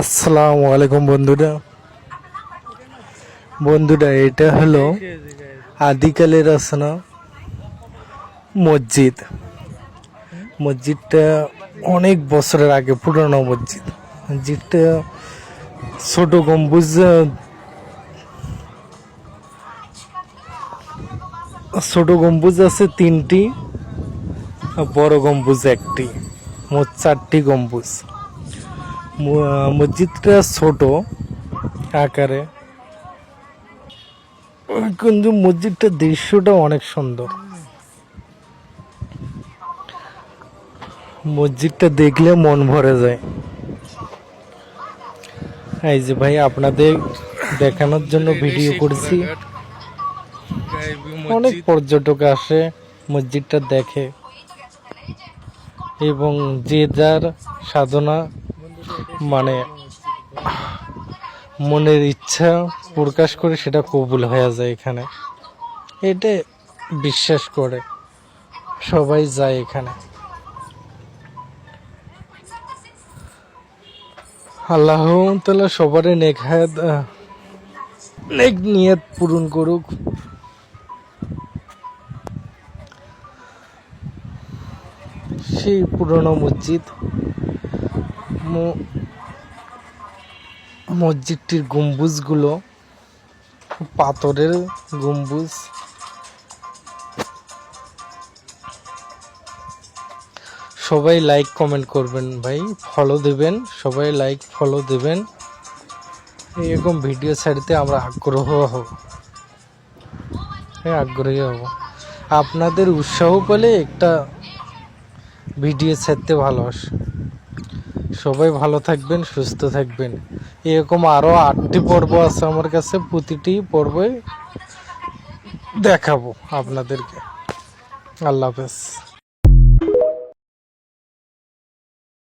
আসসালামু আলাইকুম বন্ধুরা। বন্ধুরা, এটা হলো আদিকালের আসনা মসজিদ। মসজিদটা অনেক বছরের আগে পুরনো মসজিদ। মসজিদটা ছোট গম্বুজ ছোট গম্বুজ আছে তিনটি বড় গম্বুজ একটি। মোট চারটি গম্বুজ মসজিদটা ছোট আকারে। কিন্তু মসজিদটার দৃশ্যটা অনেক সুন্দর। মসজিদটা দেখলে মন ভরে যায়। এই যে ভাই, আপনাদের দেখানোর জন্য ভিডিও করছি। অনেক পর্যটক আসে মসজিদটা দেখে। এবং যে যার সাধনা মানে মনের ইচ্ছা প্রকাশ করে সেটা কবুল হয়ে যায় এখানে। এটা বিশ্বাস করে। সবাই যায় এখানে। আল্লাহ তালা সবার নেক নেক নিয়ত পূরণ করুক। সেই পুরনো মসজিদ। মসজিদটির গম্বুজগুলো পাথরের গম্বুজ। সবাই লাইক কমেন্ট করবেন ভাই ফলো দেবেন, সবাই লাইক ফলো দেবেন। এরকম ভিডিও ছাড়তে আমরা আগ্রহ হব। হ্যাঁ আগ্রহী হব। আপনাদের উৎসাহ পেলে একটা ভিডিও ছাড়তে ভালোবাসি। সবাই ভালো থাকবেন, সুস্থ থাকবেন। এরকম আরও আটটি পর্ব আছে আমার কাছে, প্রতিটি পর্বই দেখাবো আপনাদেরকে। আল্লাহ হাফেজ।